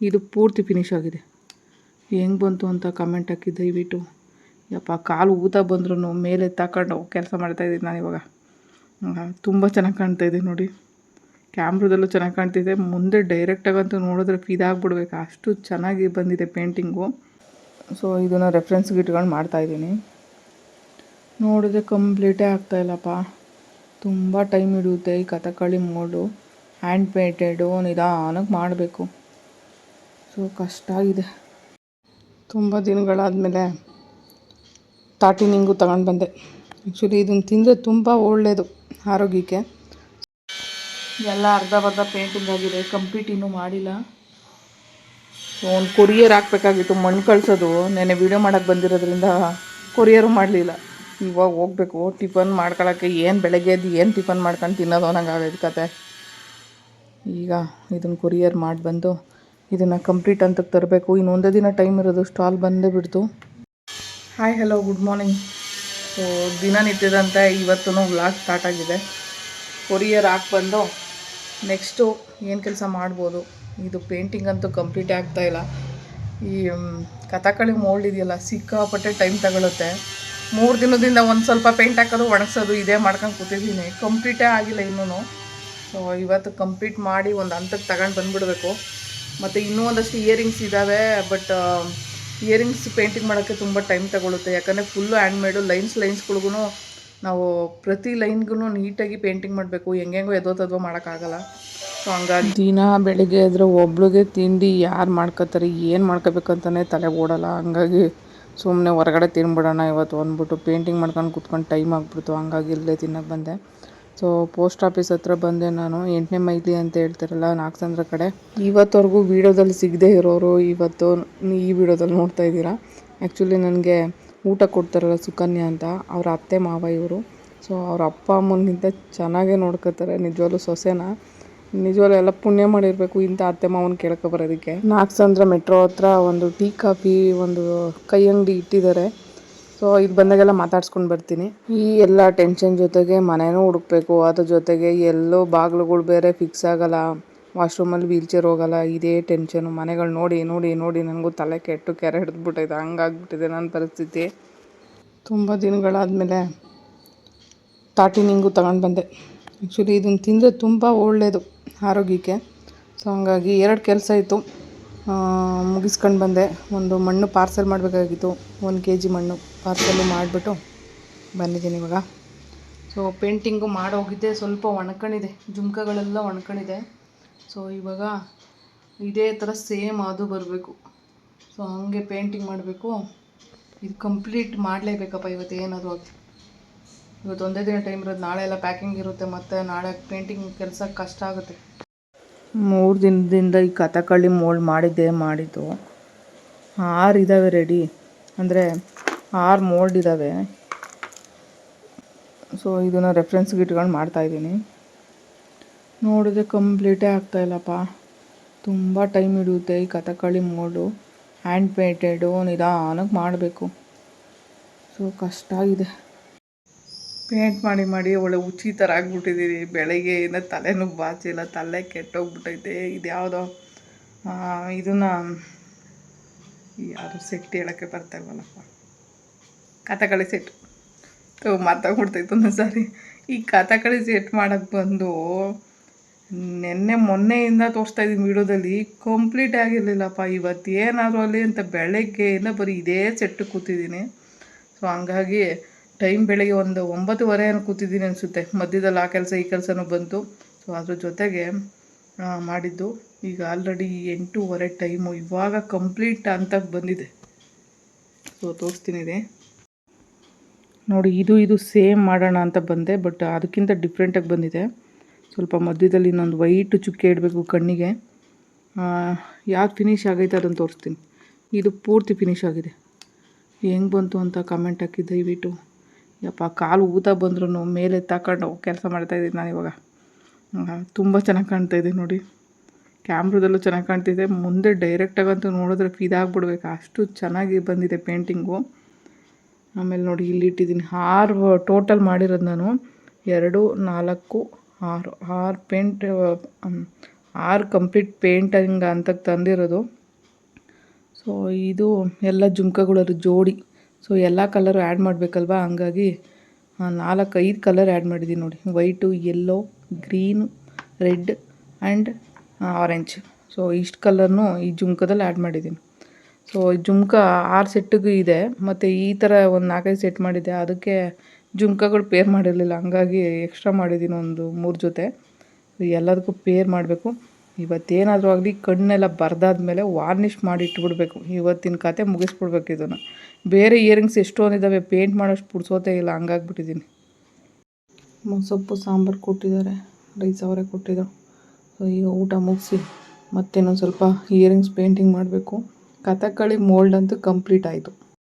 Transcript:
ಇದು ಪೂರ್ತಿ ಫಿನಿಶ್ ಆಗಿದೆ. ಹೆಂಗೆ ಬಂತು ಅಂತ ಕಮೆಂಟ್ ಹಾಕಿ ದಯವಿಟ್ಟು. ಯಪ್ಪ, ಕಾಲು ಊತ ಬಂದ್ರೂ ಮೇಲೆ ತಗೊಂಡು ಕೆಲಸ ಮಾಡ್ತಾಯಿದ್ದೀನಿ ನಾನು ಇವಾಗ. ತುಂಬ ಚೆನ್ನಾಗಿ ಕಾಣ್ತಾ ಇದೆ ನೋಡಿ. ಕ್ಯಾಮ್ರದಲ್ಲೂ ಚೆನ್ನಾಗಿ ಕಾಣ್ತಿದೆ ಮುಂದೆ ಡೈರೆಕ್ಟಾಗಂತೂ ನೋಡಿದ್ರೆ ಫಿದಾಗ್ಬಿಡ್ಬೇಕು ಅಷ್ಟು ಚೆನ್ನಾಗಿ ಬಂದಿದೆ ಪೇಂಟಿಂಗು ಸೊ ಇದನ್ನು ರೆಫ್ರೆನ್ಸ್ಗೆ ಇಟ್ಕೊಂಡು ಮಾಡ್ತಾಯಿದ್ದೀನಿ ನೋಡಿದ್ರೆ ಕಂಪ್ಲೀಟೇ ಆಗ್ತಾಯಿಲ್ಲಪ್ಪ ತುಂಬ ಟೈಮ್ ಹಿಡಿಯುತ್ತೆ ಈ ಕಥಕಳಿ ಮೋಡು ಹ್ಯಾಂಡ್ ಪೇಂಟೆಡು ನಿಧಾನಕ್ಕೆ ಮಾಡಬೇಕು. ಸೊ ಕಷ್ಟ ಆಗಿದೆ. ತುಂಬ ದಿನಗಳಾದಮೇಲೆ ತಾಟಿನಿಂಗು ತಗೊಂಡು ಬಂದೆ. ಆ್ಯಕ್ಚುಲಿ ಇದನ್ನು ತಿಂದರೆ ತುಂಬ ಒಳ್ಳೆಯದು ಆರೋಗ್ಯಕ್ಕೆ. ಎಲ್ಲ ಅರ್ಧ ಬರ್ಧ ಪೇಂಟಿಂಗ್ ಆಗಿದೆ. ಕಂಪ್ಲೀಟ್ ಇನ್ನೂ ಮಾಡಿಲ್ಲ. ಸೊ ಒಂದು ಕೊರಿಯರ್ ಹಾಕ್ಬೇಕಾಗಿತ್ತು ಮಣ್ಣು ಕಳಿಸೋದು. ನೆನ್ನೆ ವೀಡಿಯೋ ಮಾಡೋಕ್ಕೆ ಬಂದಿರೋದ್ರಿಂದ ಕೊರಿಯರು ಮಾಡಲಿಲ್ಲ. ಇವಾಗ ಹೋಗ್ಬೇಕು ಟಿಫನ್ ಮಾಡ್ಕೊಳಕ್ಕೆ ಏನು ಬೆಳಗ್ಗೆ ಎದ್ದು ಏನು ಟಿಫನ್ ಮಾಡ್ಕೊಂಡು ತಿನ್ನೋದು ಅನ್ನಂಗೆ ಆಗೈತೆ ಕತೆ. ಈಗ ಇದನ್ನು ಕೊರಿಯರ್ ಮಾಡಿ ಬಂದು ಇದನ್ನು ಕಂಪ್ಲೀಟ್ ಅಂತ ತರಬೇಕು. ಇನ್ನು ಒಂದೇ ದಿನ ಟೈಮ್ ಇರೋದು ಸ್ಟಾಲ್ ಬಂದೇ ಬಿಡ್ತು. Hi hello good morning so ದಿನನಿತ್ಯದಂತೆ ಇವತ್ತೂ ವ್ಲಾಗ್ ಸ್ಟಾರ್ಟ್ ಆಗಿದೆ. ಕೊರಿಯರ್ ಹಾಕಿ ಬಂದು ನೆಕ್ಸ್ಟು ಏನು ಕೆಲಸ ಮಾಡ್ಬೋದು? ಇದು ಪೇಂಟಿಂಗ್ ಅಂತೂ ಕಂಪ್ಲೀಟ್ ಇಲ್ಲ. ಈ ಕಥಕಳಿ ಮೋಲ್ಡ್ ಇದೆಯಲ್ಲ, ಸಿಕ್ಕಾಪಟ್ಟೆ ಟೈಮ್ ತಗೊಳುತ್ತೆ. ಮೂರು ದಿನದಿಂದ ಒಂದು ಸ್ವಲ್ಪ ಪೇಂಟ್ ಹಾಕೋದು, ಒಣಗಿಸೋದು, ಇದೇ ಮಾಡ್ಕೊಂಡು ಕೂತಿದ್ದೀನಿ. ಕಂಪ್ಲೀಟೇ ಆಗಿಲ್ಲ ಇನ್ನೂ ಸೊ ಇವತ್ತು ಕಂಪ್ಲೀಟ್ ಮಾಡಿ ಒಂದು ಹಂತಕ್ಕೆ ತಗೊಂಡು ಬಂದುಬಿಡ್ಬೇಕು. ಮತ್ತು ಇನ್ನೂ ಒಂದಷ್ಟು ಇಯರಿಂಗ್ಸ್ ಇದ್ದಾವೆ ಬಟ್ ಇಯರಿಂಗ್ಸ್ ಪೇಂಟಿಂಗ್ ಮಾಡೋಕ್ಕೆ ತುಂಬ ಟೈಮ್ ತಗೊಳುತ್ತೆ. ಯಾಕಂದರೆ ಫುಲ್ಲು ಹ್ಯಾಂಡ್ಮೇಡು ಲೈನ್ಸ್ ಲೈನ್ಸ್ಗಳಿಗೂ ನಾವು ಪ್ರತಿ ಲೈನ್ಗೂ ನೀಟಾಗಿ ಪೇಂಟಿಂಗ್ ಮಾಡಬೇಕು. ಹೆಂಗೆಂಗೋ ಎದೋ ತದೋ ಮಾಡೋಕ್ಕಾಗಲ್ಲ. ಸೊ ಹಂಗಾಗಿ ದಿನ ಬೆಳಿಗ್ಗೆ ಎದ್ರೆ ಒಬ್ಳಿಗೆ ತಿಂಡಿ ಯಾರು ಮಾಡ್ಕೋತಾರೆ, ಏನು ಮಾಡ್ಕೋಬೇಕಂತಲೇ ತಲೆ ಓಡಲ್ಲ. ಹಂಗಾಗಿ ಸುಮ್ಮನೆ ಹೊರಗಡೆ ತಿನ್ಬಿಡೋಣ ಇವತ್ತು ಅಂದ್ಬಿಟ್ಟು ಪೇಂಟಿಂಗ್ ಮಾಡ್ಕೊಂಡು ಕುತ್ಕೊಂಡು ಟೈಮ್ ಆಗಿಬಿಡ್ತು. ಹಂಗಾಗಿ ಇಲ್ಲೇ ತಿನ್ನಕ್ಕೆ ಬಂದೆ. ಸೊ ಪೋಸ್ಟ್ ಆಫೀಸ್ ಹತ್ರ ಬಂದೆ ನಾನು. ಎಂಟನೇ ಮೈಲಿ ಅಂತ ಹೇಳ್ತಾರಲ್ಲ, ನಾಗಸಂದ್ರ ಕಡೆ. ಇವತ್ತವರೆಗೂ ವೀಡಿಯೋದಲ್ಲಿ ಸಿಗದೆ ಇರೋರು ಇವತ್ತು ಈ ವಿಡಿಯೋದಲ್ಲಿ ನೋಡ್ತಾ ಇದ್ದೀರಾ? ಆ್ಯಕ್ಚುಲಿ ನನಗೆ ಊಟ ಕೊಡ್ತಾರಲ್ಲ ಸುಕನ್ಯಾ ಅಂತ, ಅವ್ರ ಅತ್ತೆ ಮಾವ ಇವರು. ಸೊ ಅವ್ರ ಅಪ್ಪ ಅಮ್ಮನಿಂದ ಚೆನ್ನಾಗೇ ನೋಡ್ಕೋತಾರೆ, ನಿಜವಾಗ್ಲೂ ಸೊಸೆನ. ನಿಜವಾಗ್ಲೂ ಎಲ್ಲ ಪುಣ್ಯ ಮಾಡಿರಬೇಕು ಇಂಥ ಅತ್ತೆ ಮಾವನ ಕೇಳ್ಕೊ ಬರೋದಕ್ಕೆ. ನಾಗಸಂದ್ರ ಮೆಟ್ರೋ ಹತ್ರ ಒಂದು ಟೀ ಕಾಫಿ, ಒಂದು ಕೈ ಅಂಗಡಿ ಇಟ್ಟಿದ್ದಾರೆ. ಸೊ ಇದು ಬಂದಾಗೆಲ್ಲ ಮಾತಾಡ್ಸ್ಕೊಂಡು ಬರ್ತೀನಿ. ಈ ಎಲ್ಲ ಟೆನ್ಷನ್ ಜೊತೆಗೆ ಮನೆನೂ ಹುಡುಕ್ಬೇಕು. ಅದ್ರ ಜೊತೆಗೆ ಎಲ್ಲೋ ಬಾಗಿಲುಗಳು ಬೇರೆ ಫಿಕ್ಸ್ ಆಗಲ್ಲ. ವಾಶ್ರೂಮಲ್ಲಿ ವೀಲ್ ಚೇರ್ ಹೋಗಲ್ಲ. ಇದೇ ಟೆನ್ಷನು ಮನೆಗಳು ನೋಡಿ ನೋಡಿ ನೋಡಿ ನನಗೂ ತಲೆ ಕೆಟ್ಟು ಕೆರೆ ಹಿಡಿದ್ಬಿಟ್ಟೈತೆ ಹಂಗಾಗ್ಬಿಟ್ಟಿದೆ ನನ್ನ ಪರಿಸ್ಥಿತಿ. ತುಂಬ ದಿನಗಳಾದಮೇಲೆ ತಾಟಿನಿಂಗು ತಗೊಂಡು ಬಂದೆ. ಆ್ಯಕ್ಚುಲಿ ಇದನ್ನು ತಿಂದರೆ ತುಂಬ ಒಳ್ಳೆಯದು ಆರೋಗ್ಯಕ್ಕೆ. ಸೊ ಹಂಗಾಗಿ ಎರಡು ಕೆಲಸ ಇತ್ತು. ಮುಗಿಸ್ಕೊಂಡು ಬಂದೆ. ಒಂದು ಮಣ್ಣು ಪಾರ್ಸೆಲ್ ಮಾಡಬೇಕಾಗಿತ್ತು. ಒಂದು ಕೆ ಜಿ ಮಣ್ಣು ಪಾರ್ಸೆಲ್ಲು ಮಾಡಿಬಿಟ್ಟು ಬಂದಿದ್ದೀನಿ ಇವಾಗ. ಸೊ ಪೇಂಟಿಂಗು ಮಾಡೋಗಿದ್ದೆ. ಸ್ವಲ್ಪ ಒಣ್ಕೊಂಡಿದೆ ಜುಮ್ಕಗಳೆಲ್ಲ ಒಣ್ಕೊಂಡಿದೆ ಸೊ ಇವಾಗ ಇದೇ ಥರ ಸೇಮ್ ಅದು ಬರಬೇಕು. ಸೊ ಹಾಗೆ ಪೇಂಟಿಂಗ್ ಮಾಡಬೇಕು. ಇದು ಕಂಪ್ಲೀಟ್ ಮಾಡಲೇಬೇಕಪ್ಪ ಇವತ್ತು ಏನಾದರೂ ಅದು ಇವತ್ತು ಒಂದೇ ದಿನ ಟೈಮ್ ಇರೋದು. ನಾಳೆ ಎಲ್ಲ ಪ್ಯಾಕಿಂಗ್ ಇರುತ್ತೆ. ಮತ್ತು ನಾಳೆ ಪೇಂಟಿಂಗ್ ಕೆಲಸ ಕಷ್ಟ ಆಗುತ್ತೆ. ಮೂರು ದಿನದಿಂದ ಈ ಕಥಕಳಿ ಮೋಲ್ಡ್ ಮಾಡಿದ್ದೆ, ಮಾಡಿದ್ದು. ಆರು ಇದ್ದಾವೆ ರೆಡಿ ಅಂದರೆ ಆರು ಮೋಲ್ಡ್ ಇದ್ದಾವೆ ಸೊ ಇದನ್ನು ರೆಫ್ರೆನ್ಸ್ಗೆ ಇಟ್ಕೊಂಡು ಮಾಡ್ತಾಯಿದ್ದೀನಿ ನೋಡಿದ್ರೆ ಕಂಪ್ಲೀಟೇ ಆಗ್ತಾಯಿಲ್ಲಪ್ಪ ತುಂಬ ಟೈಮ್ ಹಿಡಿಯುತ್ತೆ ಈ ಕಥಕಳಿ ಮೋಲ್ಡು ಹ್ಯಾಂಡ್ ಪೇಂಟೆಡು ನಿಧಾನಕ್ಕೆ ಮಾಡಬೇಕು. ಸೊ ಕಷ್ಟ ಆಗಿದೆ. ಪೇಂಟ್ ಮಾಡಿ ಮಾಡಿ ಒಳ್ಳೆ ಹುಚ್ಚಿ ಥರ ಆಗ್ಬಿಟ್ಟಿದ್ದೀರಿ ಬೆಳಗ್ಗೆಯಿಂದ ತಲೆನೂ ಬಾಚಿಲ್ಲ ತಲೆ ಕೆಟ್ಟೋಗ್ಬಿಟ್ಟೈತೆ. ಇದು ಯಾವುದೋ ಇದನ್ನು ಯಾರು ಸೆಟ್ ಹೇಳೋಕ್ಕೆ ಬರ್ತಾ ಇಲ್ವಲ್ಲಪ್ಪ. ಕಥಕಳಿ ಸೆಟ್. ತೋ ಒಂದು ಸಾರಿ. ಈ ಕಥಕಳಿ ಸೆಟ್ ಮಾಡೋಕ್ಕೆ ಬಂದು ನಿನ್ನೆ ಮೊನ್ನೆಯಿಂದ ತೋರಿಸ್ತಾ ಇದ್ದೀನಿ ವೀಡಿಯೋದಲ್ಲಿ. ಕಂಪ್ಲೀಟ್ ಆಗಿರಲಿಲ್ಲಪ್ಪ. ಇವತ್ತು ಏನಾದರೂ ಅಲ್ಲಿ ಅಂತ ಬೆಳಗ್ಗೆಯಿಂದ ಬರೀ ಇದೇ ಸೆಟ್ಟು ಕೂತಿದ್ದೀನಿ. ಸೊ, ಹಂಗಾಗಿ ಟೈಮ್ ಬೆಳಗ್ಗೆ ಒಂದು ಒಂಬತ್ತುವರೆ ಏನು ಕೂತಿದ್ದೀನಿ ಅನಿಸುತ್ತೆ. ಮಧ್ಯದಲ್ಲಿ ಆ ಕೆಲಸ, ಈ ಕೆಲಸನೂ ಬಂತು. ಸೊ ಅದ್ರ ಜೊತೆಗೆ ಮಾಡಿದ್ದು. ಈಗ ಆಲ್ರೆಡಿ ಎಂಟೂವರೆ ಟೈಮು. ಇವಾಗ ಕಂಪ್ಲೀಟ್ ಅಂತಕ್ಕೆ ಬಂದಿದೆ. ಸೊ ತೋರಿಸ್ತೀನಿ ಇದೆ. ನೋಡಿ, ಇದು ಇದು ಸೇಮ್ ಮಾಡೋಣ ಅಂತ ಬಂದೆ, ಬಟ್ ಅದಕ್ಕಿಂತ ಡಿಫ್ರೆಂಟಾಗಿ ಬಂದಿದೆ. ಸ್ವಲ್ಪ ಮಧ್ಯದಲ್ಲಿ ಇನ್ನೊಂದು ವೈಟ್ ಚುಕ್ಕೆ ಇಡಬೇಕು ಕಣ್ಣಿಗೆ. ಯಾಕೆ ಫಿನಿಶ್ ಆಗೈತೆ ಅದನ್ನು ತೋರಿಸ್ತೀನಿ. ಇದು ಪೂರ್ತಿ ಫಿನಿಶ್ ಆಗಿದೆ. ಹೆಂಗೆ ಬಂತು ಅಂತ ಕಮೆಂಟ್ ಹಾಕಿ ದಯವಿಟ್ಟು. ಯಪ್ಪ, ಕಾಲು ಊತ ಬಂದ್ರೂ ಮೇಲೆ ತಗೊಂಡು ಕೆಲಸ ಮಾಡ್ತಾಯಿದ್ದೀನಿ ನಾನು ಇವಾಗ. ತುಂಬ ಚೆನ್ನಾಗಿ ಕಾಣ್ತಾ ಇದೆ ನೋಡಿ. ಕ್ಯಾಮ್ರದಲ್ಲೂ ಚೆನ್ನಾಗಿ ಕಾಣ್ತಿದೆ. ಮುಂದೆ ಡೈರೆಕ್ಟಾಗಂತೂ ನೋಡಿದ್ರೆ ಫಿದಾಗ್ಬಿಡ್ಬೇಕು ಅಷ್ಟು ಚೆನ್ನಾಗಿ ಬಂದಿದೆ ಪೇಂಟಿಂಗು ಆಮೇಲೆ ನೋಡಿ ಇಲ್ಲಿ ಇಟ್ಟಿದ್ದೀನಿ ಆರು ಟೋಟಲ್ ಮಾಡಿರೋದು ನಾನು ಎರಡು, ನಾಲ್ಕು, ಆರು. ಆರು ಪೇಂಟ್ ಆರು ಕಂಪ್ಲೀಟ್ ಪೇಂಟಿಂಗ್ ಅಂತ ತಂದಿರೋದು. ಸೊ ಇದು ಎಲ್ಲ ಜುಮ್ಕಗಳ ಜೋಡಿ. ಸೊ ಎಲ್ಲ ಕಲರು ಆ್ಯಡ್ ಮಾಡಬೇಕಲ್ವಾ? ಹಂಗಾಗಿ ನಾಲ್ಕು, ಐದು ಕಲರ್ ಆ್ಯಡ್ ಮಾಡಿದ್ದೀನಿ ನೋಡಿ. White yellow green red and orange so ಇಷ್ಟು ಕಲರ್ನು ಈ ಜುಮ್ಕದಲ್ಲಿ ಆ್ಯಡ್ ಮಾಡಿದ್ದೀನಿ ಸೊ ಜುಮ್ಕ ಆರು ಸೆಟ್ಟಿಗೂ ಇದೆ. ಮತ್ತು ಈ ಥರ ಒಂದು ನಾಲ್ಕೈದು ಸೆಟ್ ಮಾಡಿದ್ದೆ. ಅದಕ್ಕೆ ಜುಮ್ಕಗಳು ಪೇರ್ ಮಾಡಿರಲಿಲ್ಲ. ಹಂಗಾಗಿ ಎಕ್ಸ್ಟ್ರಾ ಮಾಡಿದ್ದೀನಿ ಒಂದು ಮೂರು ಜೊತೆ. ಎಲ್ಲದಕ್ಕೂ ಪೇರ್ ಮಾಡಬೇಕು. ಇವತ್ತೇನಾದರೂ ಆಗಲಿ ಕಣ್ಣೆಲ್ಲ ಬರ್ದಾದ್ಮೇಲೆ ವಾರ್ನಿಷ್ ಮಾಡಿ ಇಟ್ಬಿಡ್ಬೇಕು ಇವತ್ತಿನ ಕತೆ ಮುಗಿಸ್ಬಿಡ್ಬೇಕು ಇದನ್ನು. ಬೇರೆ ಇಯರಿಂಗ್ಸ್ ಎಷ್ಟೊಂದಿದ್ದಾವೆ ಪೇಂಟ್ ಮಾಡೋಷ್ಟು ಪುಡ್ಸೋತೆ ಇಲ್ಲ ಹಂಗಾಗ್ಬಿಟ್ಟಿದ್ದೀನಿ ಸೊಪ್ಪು, ಸಾಂಬಾರು ಕೊಟ್ಟಿದ್ದಾರೆ. ರೈಸ್ ಅವರೇ ಕೊಟ್ಟಿದ್ದು ಸೊ ಈಗ ಊಟ ಮುಗಿಸಿ. ಮತ್ತೇನೊಂದು ಸ್ವಲ್ಪ ಇಯರಿಂಗ್ಸ್ ಪೇಂಟಿಂಗ್ ಮಾಡಬೇಕು. ಕಥಕ್ಕಳಿ ಮೋಲ್ಡ್ ಅಂತೂ ಕಂಪ್ಲೀಟ್ ಆಯಿತು.